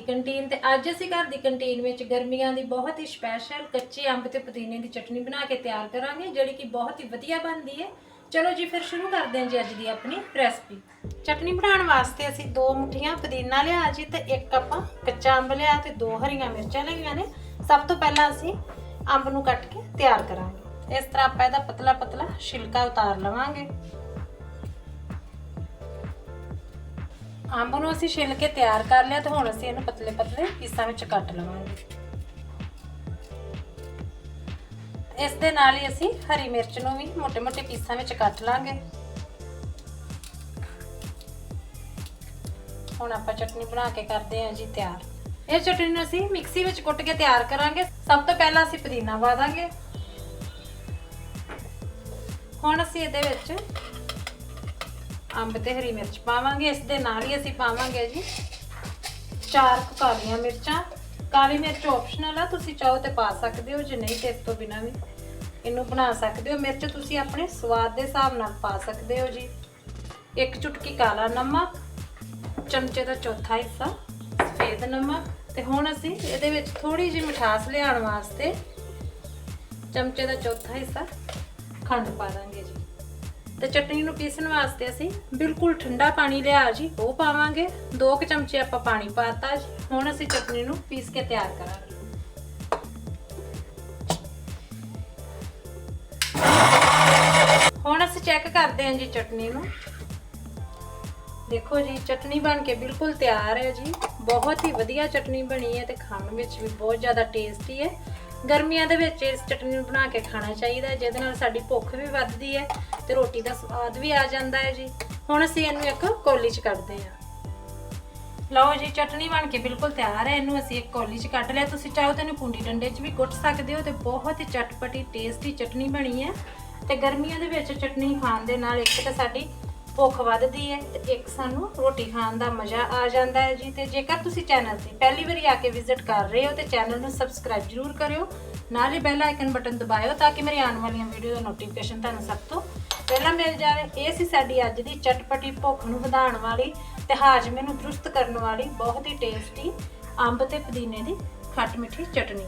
Canteen ਤੇ ਅੱਜ ਅਸੀਂ ਘਰ ਦੀ ਕੰਟੀਨ ਵਿੱਚ ਗਰਮੀਆਂ ਦੀ ਬਹੁਤ ਹੀ ਸਪੈਸ਼ਲ ਕੱਚੇ ਅੰਬ ਤੇ ਪੁਦੀਨੇ ਦੀ ਚਟਨੀ ਬਣਾ ਕੇ ਤਿਆਰ ਕਰਾਂਗੇ, ਜਿਹੜੀ ਕਿ ਬਹੁਤ ਹੀ ਵਧੀਆ ਬਣਦੀ ਹੈ। ਚਲੋ ਜੀ, ਫਿਰ ਸ਼ੁਰੂ ਕਰਦੇ ਹਾਂ ਜੀ ਅੱਜ ਦੀ ਆਪਣੀ ਰੈਸਪੀ ਚਟਨੀ ਬਣਾਉਣ ਵਾਸਤੇ ਅਸੀਂ ਦੋ ਮੁੱਠੀਆਂ ਪੁਦੀਨਾ ਲਿਆ ਜੀ ਤੇ ਇੱਕ ਆਪਾਂ ਕੱਚਾ ਅੰਬ ਲਿਆ ਤੇ ਦੋ ਹਰੀਆਂ ਮਿਰਚਾਂ ਲਈਆਂ ਨੇ। ਸਭ ਤੋਂ ਪਹਿਲਾਂ ਅਸੀਂ ਅੰਬ ਨੂੰ ਕੱਟ ਕੇ ਤਿਆਰ ਕਰਾਂਗੇ। ਇਸ ਤਰ੍ਹਾਂ ਆਪਾਂ ਇਹਦਾ ਪਤਲਾ ਪਤਲਾ ਛਿਲਕਾ ਉਤਾਰ ਲਵਾਂਗੇ। ਅੰਬ ਨੂੰ ਅਸੀਂ ਛਿੱਲ ਕੇ ਤਿਆਰ ਕਰ ਲਿਆ ਤੇ ਹੁਣ ਅਸੀਂ ਇਹਨੂੰ ਪਤਲੇ ਪਤਲੇ ਪੀਸਾਂ ਵਿੱਚ ਕੱਟ ਲਵਾਂਗੇ। ਇਸ ਦੇ ਨਾਲ ਹੀ ਅਸੀਂ ਹਰੀ ਮਿਰਚ ਨੂੰ ਵੀ ਮੋٹے-ਮੋٹے ਪੀਸਾਂ ਵਿੱਚ ਕੱਟ ਲਾਂਗੇ। ਹੁਣ ਆਪਾਂ ਚਟਨੀ ਬਣਾ ਕੇ ਕਰਦੇ ਹਾਂ ਜੀ ਤਿਆਰ। ਇਹ ਚਟਨੀ ਨੂੰ ਅਸੀਂ ਮਿਕਸੀ ਵਿੱਚ ਕੁੱਟ ਕੇ ਤਿਆਰ ਕਰਾਂਗੇ। ਸਭ ਤੋਂ ਪਹਿਲਾਂ ਅਸੀਂ ਪੁਦੀਨਾ ਪਾ ਦਾਂਗੇ। ਹੁਣ ਅਸੀਂ ਇਹਦੇ ਵਿੱਚ ਅੰਬ ਤੇ ਹਰੀ ਮਿਰਚ ਪਾਵਾਂਗੇ, ਇਸ ਦੇ ਨਾਲ ਹੀ ਅਸੀਂ ਪਾਵਾਂਗੇ ਜੀ ਚਾਰ ਕੁ ਕਾਲੀਆਂ ਮਿਰਚਾਂ। ਕਾਲੀ ਮਿਰਚ ਆਪਸ਼ਨਲ ਆ, ਤੁਸੀਂ ਚਾਹੋ ਤੇ ਪਾ ਸਕਦੇ ਹੋ, ਜੇ ਨਹੀਂ ਤੇ ਇਸ ਤੋਂ ਬਿਨਾ ਵੀ ਇਹਨੂੰ ਬਣਾ ਸਕਦੇ ਹੋ। ਮਿਰਚ ਤੁਸੀਂ ਆਪਣੇ ਸਵਾਦ ਦੇ ਹਿਸਾਬ ਨਾਲ ਪਾ ਸਕਦੇ ਹੋ ਜੀ। ਇੱਕ ਚੁਟਕੀ ਕਾਲਾ ਨਮਕ, ਚਮਚੇ ਦਾ ਚੌਥਾ ਹਿੱਸਾ, ਸਫੇਦ ਨਮਕ ਤੇ ਹੁਣ ਅਸੀਂ ਇਹਦੇ ਵਿੱਚ ਥੋੜੀ ਜਿਹੀ ਮਿਠਾਸ ਲਿਆਉਣ ਵਾਸਤੇ ਚਮਚੇ ਦਾ ਚੌਥਾ ਹਿੱਸਾ ਖੰਡ ਪਾ ਦਾਂਗੇ ਜੀ। ਤੇ ਚਟਨੀ ਨੂੰ ਪੀਸਣ ਵਾਸਤੇ ਅਸੀਂ ਬਿਲਕੁਲ ਠੰਡਾ ਪਾਣੀ ਲਿਆ ਜੀ, ਉਹ ਪਾਵਾਂਗੇ। 2 ਕੁ ਚਮਚੇ ਆਪਾਂ ਪਾਣੀ ਪਾਤਾ ਜੀ। ਹੁਣ ਅਸੀਂ ਚਟਨੀ ਨੂੰ ਪੀਸ ਕੇ ਤਿਆਰ ਕਰਾਂਗੇ। ਹੁਣ ਅਸੀਂ ਚੈੱਕ ਕਰਦੇ ਹਾਂ ਜੀ ਚਟਨੀ ਨੂੰ। ਦੇਖੋ ਜੀ, ਚਟਨੀ ਬਣ ਕੇ ਬਿਲਕੁਲ ਤਿਆਰ ਹੈ ਜੀ। ਬਹੁਤ ਹੀ ਵਧੀਆ ਚਟਨੀ ਬਣੀ ਹੈ ਤੇ ਖਾਣ ਵਿੱਚ ਵੀ ਬਹੁਤ ਜ਼ਿਆਦਾ ਟੇਸਟੀ ਹੈ। ਗਰਮੀਆਂ ਦੇ ਵਿੱਚ ਇਸ ਚਟਨੀ ਨੂੰ ਬਣਾ ਕੇ ਖਾਣਾ ਚਾਹੀਦਾ ਹੈ, ਜਿਹਦੇ ਨਾਲ ਸਾਡੀ ਭੁੱਖ ਵੀ ਵੱਧਦੀ ਹੈ ਤੇ ਰੋਟੀ ਦਾ ਸਵਾਦ ਵੀ ਆ ਜਾਂਦਾ ਹੈ ਜੀ। ਹੁਣ ਅਸੀਂ ਇਹਨੂੰ ਇੱਕ ਕੌਲੀ 'ਚ ਕੱਢਦੇ ਹਾਂ। ਲਓ ਜੀ, ਚਟਨੀ ਬਣ ਕੇ ਬਿਲਕੁਲ ਤਿਆਰ ਹੈ। ਇਹਨੂੰ ਅਸੀਂ ਇੱਕ ਕੌਲੀ 'ਚ ਕੱਢ ਲਿਆ। ਤੁਸੀਂ ਚਾਹੋ ਤਾਂ ਇਹਨੂੰ ਕੁੰਡੀ ਡੰਡੇ 'ਚ ਵੀ ਕੁੱਟ ਸਕਦੇ ਹੋ ਤੇ ਬਹੁਤ ਹੀ ਚਟਪਟੀ, ਟੇਸਟੀ ਚਟਨੀ ਬਣੀ ਹੈ। ਤੇ ਗਰਮੀਆਂ ਦੇ ਵਿੱਚ ਚਟਨੀ ਖਾਣ ਦੇ ਨਾਲ ਇੱਕ ਤਾਂ ਸਾਡੀ ਭੁੱਖ ਵੱਧਦੀ ਹੈ ਤੇ ਇੱਕ ਸਾਨੂੰ ਰੋਟੀ ਖਾਣ ਦਾ ਮਜ਼ਾ ਆ ਜਾਂਦਾ ਹੈ ਜੀ। ਤੇ ਜੇਕਰ ਤੁਸੀਂ ਚੈਨਲ ਤੇ ਪਹਿਲੀ ਵਾਰੀ ਆ ਕੇ ਵਿਜ਼ਿਟ ਕਰ ਰਹੇ ਹੋ, ਤੇ ਚੈਨਲ ਨੂੰ ਸਬਸਕ੍ਰਾਈਬ ਜਰੂਰ ਕਰਿਓ। ਨਾਲ ਹੀ ਬੈਲ ਆਈਕਨ ਬਟਨ ਦਬਾਇਓ ਤਾਂ ਕਿ ਮੇਰੀ ਆਉਣ ਵਾਲੀਆਂ ਵੀਡੀਓ ਦਾ ਨੋਟੀਫਿਕੇਸ਼ਨ ਤੁਹਾਨੂੰ ਸਭ ਤੋਂ ਪਹਿਲਾਂ ਮਿਲ ਜਾਵੇ। ਇਹ ਸੀ ਸਾਡੀ ਅੱਜ ਦੀ ਚਟਪਟੀ ਭੁੱਖ ਨੂੰ ਵਧਾਉਣ ਵਾਲੀ ਤੇ ਹਾਜ਼ਮੇ ਨੂੰ ਦਰੁਸਤ ਕਰਨ ਵਾਲੀ ਬਹੁਤ ਹੀ ਟੇਸਟੀ ਅੰਬ ਤੇ ਪੁਦੀਨੇ ਦੀ ਖੱਟ ਮਿੱਠੀ ਚਟਨੀ।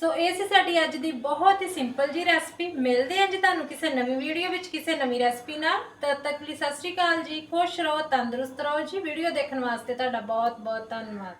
ਸੋ ਇਹ ਸੀ ਸਾਡੀ ਅੱਜ ਦੀ ਬਹੁਤ ਹੀ ਸਿੰਪਲ ਜੀ ਰੈਸਪੀ ਮਿਲਦੇ ਹਾਂ ਜੀ ਤੁਹਾਨੂੰ ਕਿਸੇ ਨਵੀਂ ਵੀਡੀਓ ਵਿੱਚ, ਕਿਸੇ ਨਵੀਂ ਰੈਸਪੀ ਨਾਲ। ਤਦ ਤੱਕ ਲਈ ਸਤਿ ਸ਼੍ਰੀ ਅਕਾਲ ਜੀ। ਖੁਸ਼ ਰਹੋ, ਤੰਦਰੁਸਤ ਰਹੋ ਜੀ। ਵੀਡੀਓ ਦੇਖਣ ਵਾਸਤੇ ਤੁਹਾਡਾ ਬਹੁਤ ਬਹੁਤ ਧੰਨਵਾਦ।